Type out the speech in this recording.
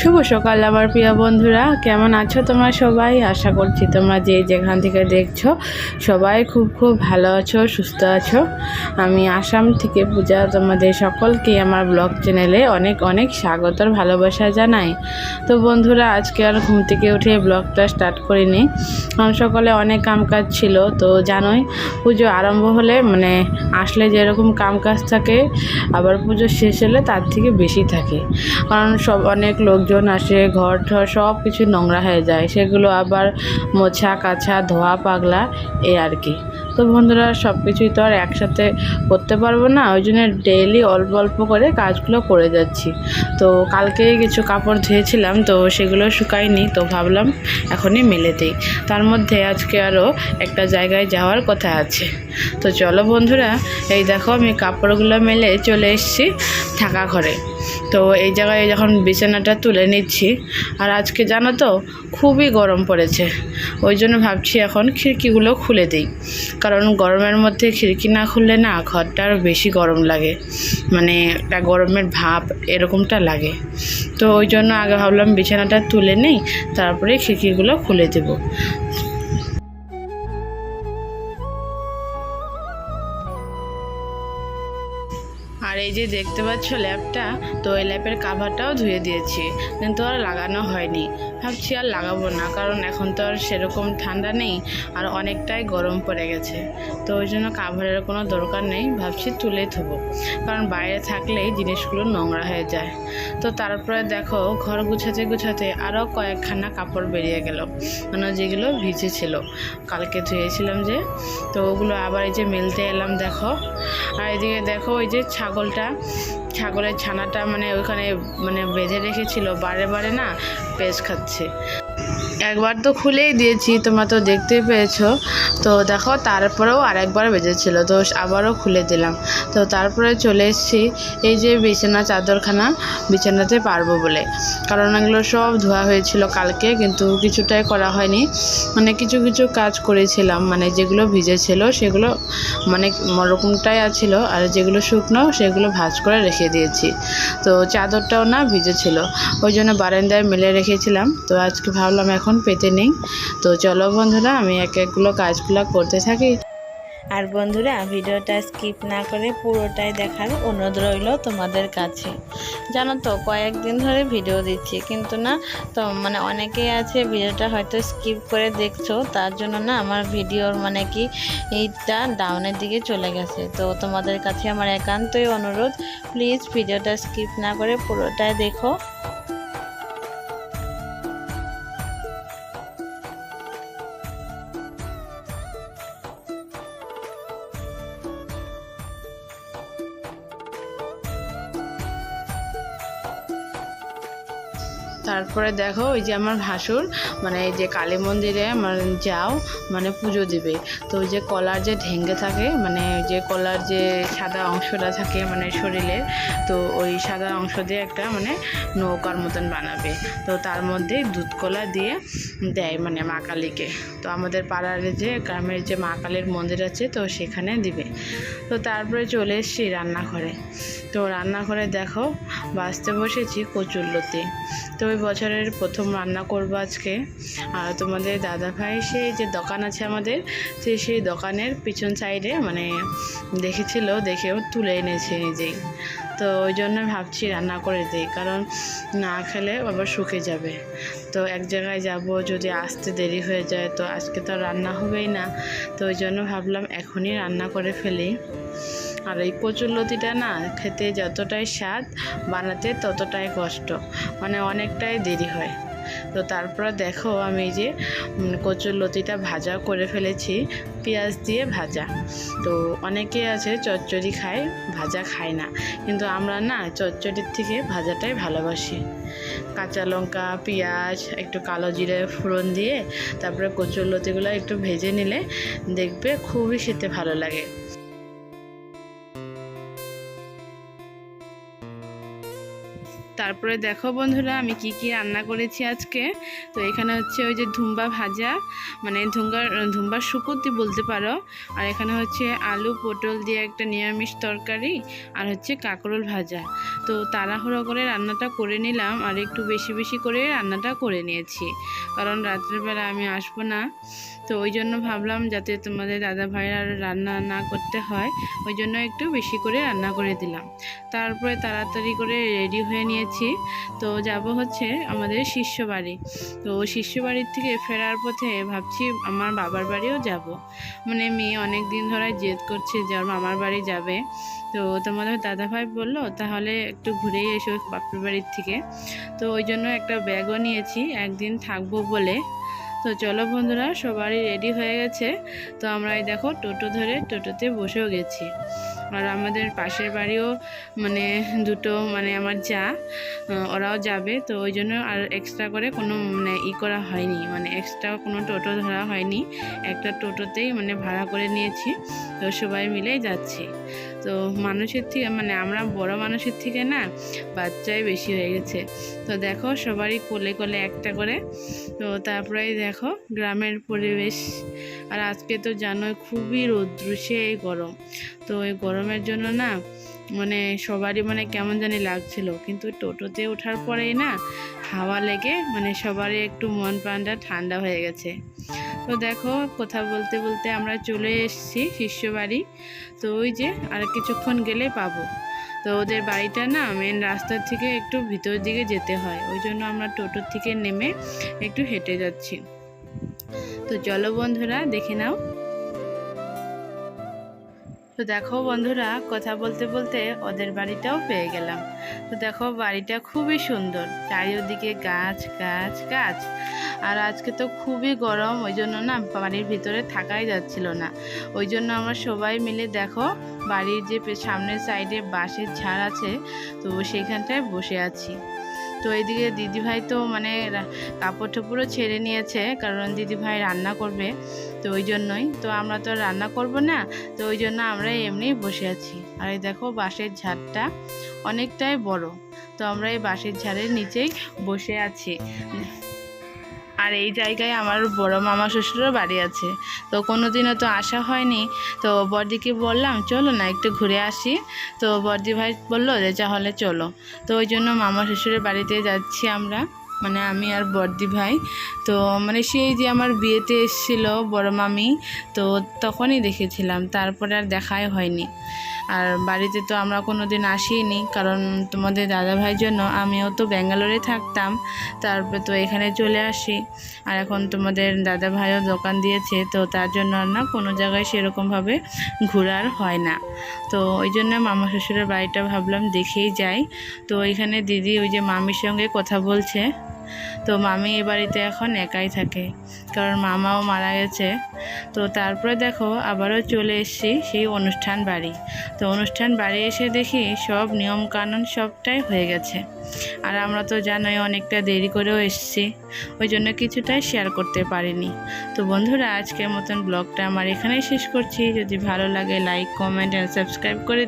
শুভ সকাল আমার প্রিয় বন্ধুরা। কেমন আছো তোমরা সবাই? আশা করছি তোমরা যে যেখান থেকে দেখছ সবাই খুব খুব ভালো আছো, সুস্থ আছো। আমি আসাম থেকে পূজা তোমাদের সকলকে আমার ব্লগ চ্যানেলে অনেক অনেক স্বাগতর ভালোবাসা জানাই। তো বন্ধুরা, আজকে আর ঘুম থেকে উঠে ব্লগটা স্টার্ট করিনি। কারণ সকালে অনেক কামকাজ ছিল, তো জানোই পুজো আরম্ভ হলে মানে আসলে যেরকম কামকাজ থাকে, আবার পুজো শেষ হলে তার থেকে বেশি থাকে। কারণ সব অনেক লোকজন আসে ঘর ঠর সব কিছু নোংরা হয়ে যায়। সেগুলো আবার মোছা কাছা ধোয়া, পাগলা, এ আর কি। তো বন্ধুরা সব কিছুই তো আর একসাথে করতে পারব না। ওই জন্য ডেইলি অল্প অল্প করে কাজগুলো করে যাচ্ছি। তো কালকে কিছু কাপড় ধুয়েছিলাম, তো সেগুলো শুকায়নি, তো ভাবলাম এখনই মেলে দিই। তার মধ্যে আজকে আরও একটা জায়গায় যাওয়ার কথা আছে। তো চলো বন্ধুরা, এই দেখো আমি কাপড়গুলো মেলে চলে এসেছি থাকা ঘরে। তো এই জায়গায় যখন বিছানাটা তুলে নিচ্ছি, আর আজকে জানো তো, খুবই গরম পড়েছে। ওই জন্য ভাবছি এখন খিড়কিগুলো খুলে দিই। কারণ গরমের মধ্যে খিড়কি না খুললে না ঘরটা আরও বেশি গরম লাগে। মানে একটা গরমের ভাব এরকমটা লাগে। তো ওই জন্য আগে ভাবলাম বিছানাটা তুলে নেই, তারপরে খিড়কিগুলো খুলে দেবো। আর এই যে দেখতে পাচ্ছ ল্যাপটা তো এই ল্যাপের কাভারটাও ধুয়ে দিয়েছি। কিন্তু আর লাগানো হয়নি। ভাবছি আর লাগাবো না, কারণ এখন তো আর সেরকম ঠান্ডা নেই আর অনেকটাই গরম পড়ে গেছে। তো ওই জন্য কাভারের কোনো দরকার নেই, ভাবছি তুলে থবো কারণ বাইরে থাকলেই জিনিসগুলো নোংরা হয়ে যায়। তো তারপরে দেখো, ঘর গুছাতে গুছাতে আরও কয়েকখানা কাপড় বেরিয়ে গেল। মানে যেগুলো ভিজে ছিল। কালকে ধুয়েছিলাম যে, তো ওগুলো আবার এই যে মেলতে এলাম দেখো। আর এদিকে দেখো, ওই যে ছাগলটা। ছাগলের ছানাটা মানে ওইখানে মানে বেঁধে রেখেছিল বারে বারে না পেস খাচ্ছে। একবার তো খুলেই দিয়েছি, তোমরা তো দেখতেই পেয়েছ। তো দেখো, তারপরেও আরেকবার বেজেছিল, তো আবারও খুলে দিলাম। তো তারপরে চলে এসেছি, এই যে বিছানা, চাদরখানা বিছানাতে পারব বলে। কারণ এগুলো সব ধোয়া হয়েছিল কালকে, কিন্তু কিছুটাই করা হয়নি। মানে কিছু কিছু কাজ করেছিলাম মানে যেগুলো ভিজেছিল সেগুলো মানে রকমটাই আছিল। আর যেগুলো শুকনো সেগুলো ভাজ করে রেখে দিয়েছি। তো চাদরটাও না ভিজেছিল, ওই জন্য বারান্দায় মেলে রেখেছিলাম। তো আজকে ভাবলাম এখন পেতে নেই। তো চলো বন্ধুরা, আমি এক একগুলো কাজগুলো করতে থাকি। আর বন্ধুরা, ভিডিওটা স্কিপ না করে পুরোটাই দেখার অনুরোধ রইল তোমাদের কাছে। জানো তো, কয়েকদিন ধরে ভিডিও দিচ্ছি, কিন্তু না, তো মানে অনেকেই আছে ভিডিওটা হয়তো স্কিপ করে দেখছ, তার জন্য না আমার ভিডিওর মানে কি এইটা ডাউনের দিকে চলে গেছে। তো তোমাদের কাছে আমার একান্তই অনুরোধ, প্লিজ ভিডিওটা স্কিপ না করে পুরোটাই দেখো। তারপরে দেখো, ওই যে আমার ভাসুর মানে এই যে কালী মন্দিরে আমার যাও মানে পুজো দিবে। তো ওই যে কলার যে ঢেঙ্গে থাকে মানে ওই যে কলার যে সাদা অংশটা থাকে মানে শরীরের, তো ওই সাদা অংশ দিয়ে একটা মানে নৌকার মতন বানাবে। তো তার মধ্যে দুধ কলা দিয়ে দেয় মানে মা কালীকে। তো আমাদের পাড়ার যে গ্রামের যে মা কালীর মন্দির আছে, তো সেখানে দিবে। তো তারপরে চলে এসেছি রান্নাঘরে। তো রান্নাঘরে দেখো, বাঁচতে বসেছি কচুরলতি তো ওই বছরের প্রথম রান্না করব আজকে। আর তোমাদের দাদা ভাই সেই যে দোকান আছে আমাদের, সে সেই দোকানের পিছন সাইডে মানে দেখেছিল, দেখেও তুলে এনেছে নিজেই। তো ওই জন্য ভাবছি রান্না করে দিই, কারণ না খেলে আবার শুকে যাবে। তো এক জায়গায় যাব, যদি আসতে দেরি হয়ে যায়, তো আজকে তো রান্না হবেই না। তো ওই জন্য ভাবলাম এখনই রান্না করে ফেলি। আর এই কচুরলতিটা না খেতে যতটাই স্বাদ বানাতে ততটাই কষ্ট মানে অনেকটাই দেরি হয়। তো তারপর দেখো আমি যে কচুর লতিটা ভাজা করে ফেলেছি, পেঁয়াজ দিয়ে ভাজা। তো অনেকে আছে চচ্চড়ি খায়, ভাজা খায় না। কিন্তু আমরা না চচ্চড়ির থেকে ভাজাটাই ভালোবাসি। কাঁচা লঙ্কা, পেঁয়াজ, একটু কালো জিরে ফোড়ন দিয়ে, তারপরে কচুর লতিগুলো একটু ভেজে নিলে দেখবে খুবই খেতে ভালো লাগে। তারপরে দেখো বন্ধুরা, আমি কি কি রান্না করেছি আজকে। তো এখানে হচ্ছে ওই যে ধুম্বা ভাজা মানে ধুঙ্গার ধুম্বার শুকুতি বলতে পারো। আর এখানে হচ্ছে আলু পটল দিয়ে একটা নিরামিষ তরকারি আর হচ্ছে কাঁকরোল ভাজা। তো তাড়াহুড়ো করে রান্নাটা করে নিলাম আর একটু বেশি বেশি করে রান্নাটা করে নিয়েছি। কারণ রাত্রেবেলা আমি আসব না। তো ওই জন্য ভাবলাম যাতে তোমাদের দাদা ভাইয়ের আর রান্না না করতে হয়, ওই জন্য একটু বেশি করে রান্না করে দিলাম। তারপরে তাড়াতাড়ি করে রেডি হয়ে নিয়েছি। তো যাব হচ্ছে আমাদের শিষ্য বাড়ি। তো শিষ্য বাড়ির থেকে ফেরার পথে ভাবছি আমার বাবার বাড়িও যাব। মানে মেয়ে অনেক দিন ধরে জেদ করছে যে ওর মামার বাড়ি যাবে। তো তোমাদের দাদাভাই বলল, তাহলে একটু ঘুরেই এসো বাপের বাড়ির থেকে। তো ওই জন্য একটা ব্যাগও নিয়েছি, একদিন থাকব বলে। তো চলো বন্ধুরা, সবারই রেডি হয়ে গেছে। তো আমরা এই দেখো টোটো ধরে টোটোতে বসেও গেছি। আর আমাদের পাশের বাড়িও মানে দুটো মানে আমার যা ওরাও যাবে। তো ওই জন্য আর এক্সট্রা করে কোনো মানে ই করা হয়নি। মানে এক্সট্রা কোনো টোটো ধরা হয়নি। একটা টোটোতেই মানে ভাড়া করে নিয়েছি। তো সবাই মিলেই যাচ্ছি। তো মানুষের থেকে মানে আমরা বড় মানুষের থেকে না বাচ্চাই বেশি হয়ে গেছে। তো দেখো সবারই কোলে কোলে একটা করে। তো তারপরে দেখো গ্রামের পরিবেশ। আর আজকে তো জানোই খুবই রৌদ্র, সেই গরম। তো এই গরমের জন্য না মানে সবারই মানে কেমন জানি লাগছিল। কিন্তু টোটোতে ওঠার পরেই না হাওয়া লেগে মানে সবারই একটু মন প্রাণটা ঠান্ডা হয়ে গেছে। তো দেখো, কথা বলতে বলতে আমরা চলে এসেছি শিষ্য বাড়ি। তো ওই যে আর কিছুক্ষণ গেলে পাবো। তো ওদের বাড়িটা না মেন রাস্তার থেকে একটু ভিতর দিকে যেতে হয়। ওই জন্য আমরা টোটোর থেকে নেমে একটু হেঁটে যাচ্ছি। তো চলো বন্ধুরা, দেখে নাও। তো দেখো বন্ধুরা, কথা বলতে বলতে ওদের বাড়িটাও পেয়ে গেলাম। তো দেখো বাড়িটা খুবই সুন্দর, চারিদিকে গাছ গাছ গাছ। আর আজকে তো খুবই গরম, ওই জন্য না বাড়ির ভিতরে থাকাই যাচ্ছিল না। ওই জন্য আমরা সবাই মিলে দেখো বাড়ির যে সামনের সাইডে বাঁশের ঝাড় আছে, তো সেইখানটায় বসে আছি। তো এইদিকে দিদিভাই তো মানে কাপড় টাপড়ও ছেড়ে নিয়েছে, কারণ দিদিভাই রান্না করবে। তো ওই জন্যই। তো আমরা তো রান্না করব না, তো ওই জন্য আমরা এমনিই বসে আছি। আর এই দেখো বাঁশের ঝাড়টা অনেকটাই বড়, তো আমরা এই বাঁশের ঝাড়ের নিচেই বসে আছি। আর এই জায়গায় আমার বড় মামা শ্বশুরও বাড়ি আছে, তো কোনো দিনও তো আসা হয়নি। তো বর্দিকে বললাম, চলো না একটু ঘুরে আসি। তো বর্দি ভাই বলল যে, তাহলে চলো। তো ওই জন্য মামা শ্বশুরের বাড়িতে যাচ্ছি আমরা। মানে আমি আর বর্দি ভাই। তো মানে সেই যে আমার বিয়েতে এসেছিল বড় মামি, তো তখনই দেখেছিলাম, তারপরে আর দেখাই হয়নি। আর বাড়িতে তো আমরা কোনো দিন আসিনি, কারণ তোমাদের দাদা ভাইয়ের জন্য আমিও তো ব্যাঙ্গালোরে থাকতাম, তারপরে তো এখানে চলে আসি। আর এখন তোমাদের দাদা ভাইও দোকান দিয়েছে, তো তার জন্য আর না কোনো জায়গায় সেরকমভাবে ঘোরার হয় না। তো ওই জন্য মামা শ্বশুরের বাড়িটা ভাবলাম দেখেই যাই। তো ওইখানে দিদি ওই যে মামির সঙ্গে কথা বলছে। তো মামি এ বাড়িতে এখন একাই থাকে। কারণ মামাও মারা গেছে। তো তারপরে দেখো আবারও চলে এসেছি সেই অনুষ্ঠান বাড়ি। তো অনুষ্ঠান বাড়ি এসে দেখি সব নিয়ম কানুন সবটাই হয়ে গেছে। আর আমরা তো জানোই অনেকটা দেরি করেও এসেছি। ওই জন্য কিছুটাই শেয়ার করতে পারিনি। তো বন্ধুরা, আজকের মতন ব্লগটা আমার এখানেই শেষ করছি। যদি ভালো লাগে লাইক কমেন্ট অ্যান্ড সাবস্ক্রাইব করে